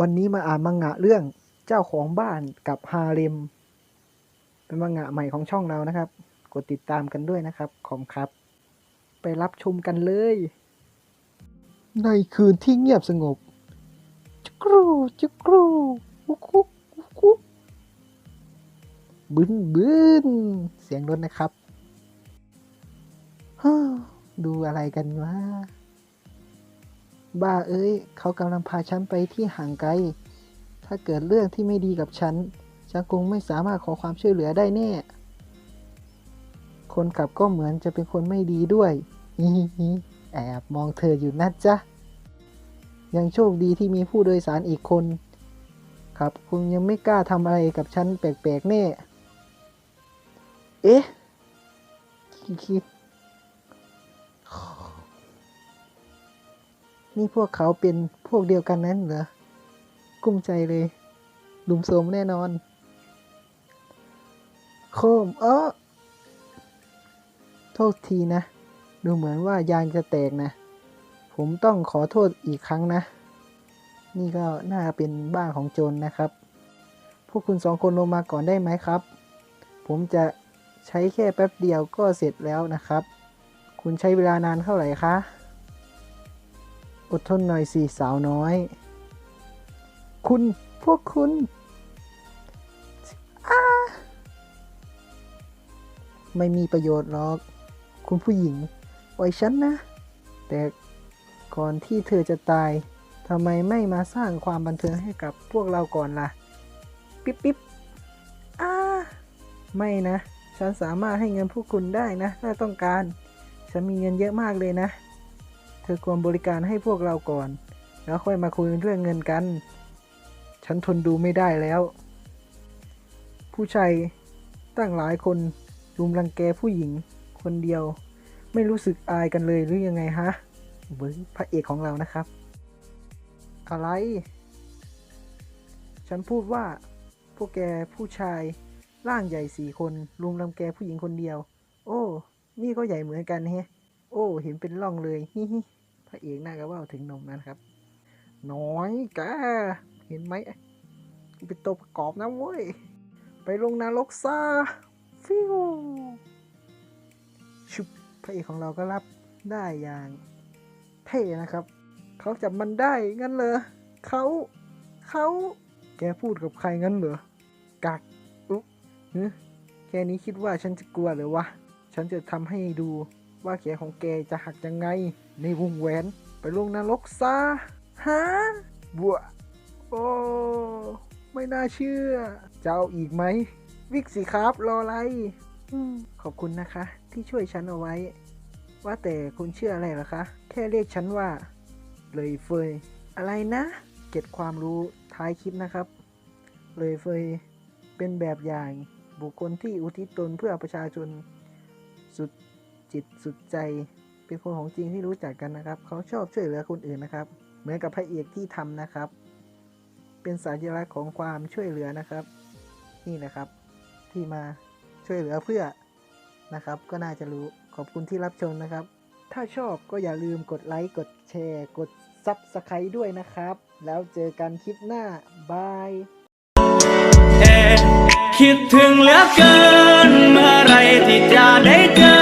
วันนี้มาอ่านมังงะเรื่องเจ้าของบ้านกับฮาเร็ม เป็นมังงะใหม่ของช่องเรานะครับ กดติดตามกันด้วยนะครับ ขอบคุณครับ ไปรับชมกันเลย ในคืนที่เงียบสงบ จุกรูจุกรูกุ๊กกุ๊กกุ๊กกุ๊กบึนบึนเสียงรถนะครับฮ่าดูอะไรกันวะ บ้าเอ้ย เขากำลังพาฉันไปที่ห่างไกล ถ้าเกิดเรื่องที่ไม่ดีกับฉัน ฉันคงไม่สามารถขอความช่วยเหลือได้แน่ คนขับก็เหมือนจะเป็นคนไม่ดีด้วยฮิฮิแอบมองเธออยู่นะจ๊ะ ยังโชคดีที่มีผู้โดยสารอีกคน ครับคงยังไม่กล้าทำอะไรกับฉันแปลกๆแน่ เอ๊ะคิด นี่พวกเขาเป็นพวกเดียวกันนั้นเหรอ กุ้มใจเลยลุมโสมแน่นอน โคมเออโทษทีนะ ดูเหมือนว่ายางจะแตกนะ ผมต้องขอโทษอีกครั้งนะ นี่ก็น่าเป็นบ้านของโจรนนะครับ พวกคุณสองคนลงมาก่อนได้ไหมครับ ผมจะใช้แค่แป๊บเดียวก็เสร็จแล้วนะครับ คุณใช้เวลานานเท่าไหร่คะ อดทนหน่อยสิสาวน้อย คุณพวกคุณอาไม่มีประโยชน์หรอก คุณผู้หญิงปล่อยฉันนะ แต่ก่อนที่เธอจะตายทำไมไม่มาสร้างความบันเทิงให้กับพวกเราก่อนล่ะ ปิ๊บปิ๊บอ้าไม่นะ ฉันสามารถให้เงินพวกคุณได้นะ ถ้าต้องการ ฉันมีเงินเยอะมากเลยนะ เธอควรบริการให้พวกเราก่อน แล้วค่อยมาคุยเรื่องเงินกัน ฉันทนดูไม่ได้แล้ว ผู้ชายตั้งหลายคนรุมรังแกผู้หญิงคนเดียว ไม่รู้สึกอายกันเลยหรือยังไงฮะเบิ้งพระเอกของเรานะครับ อะไร ฉันพูดว่าพวกแกผู้ชายร่างใหญ่สี่คนรุมรังแกผู้หญิงคนเดียว โอ้ นี่ก็ใหญ่เหมือนกันแฮะ อ้ เห็นเป็นร่องเลยฮิฮิพระเอกน่าก็ว่าถึงนมนะครับ น้อยแกเห็นไหมเป็นตัวประกอบนะเว้ย ไปลงนรกซะฟิวชุบพระเอกของเราก็รับได้อย่างเท่นะครับ เขาจับมันได้งั้นเหรอเขาเขาแกพูดกับใครงั้นเหรอกักอุ๊ฮึแค่นี้คิดว่าฉันจะกลัวเหรือวะ ฉันจะทำให้ดู ว่าแขนของแกจะหักยังไง ในวงแหวนไปลงนรกซะฮะบัวโอ้ไม่น่าเชื่อจะเอาอีกไหม วิกสิครับรออะไรอมขอบคุณนะคะ ที่ช่วยฉันเอาไว้ ว่าแต่คุณเชื่ออะไรเหรอคะ แค่เรียกฉันว่า เลยเฟย อะไรนะ เก็บความรู้ท้ายคลิปนะครับ เลยเฟย เป็นแบบอย่างบุคคลที่อุทิศตนเพื่อประชาชน สุด จิตสุดใจ เป็นคนของจริงที่รู้จักกันนะครับ เขาชอบช่วยเหลือคนอื่นนะครับ เหมือนกับพระเอกที่ทำนะครับ เป็นสัญลักษณ์ของความช่วยเหลือนะครับ นี่นะครับ ที่มาช่วยเหลือเพื่อนะครับ ก็น่าจะรู้ขอบคุณที่รับชมนะครับ ถ้าชอบก็อย่าลืมกดไลค์กดแชร์ กดซับสไครต์ด้วยนะครับ แล้วเจอกันคลิปหน้าบายคิดถึงเหลือเกินเมื่อไรที่จะได้เจอ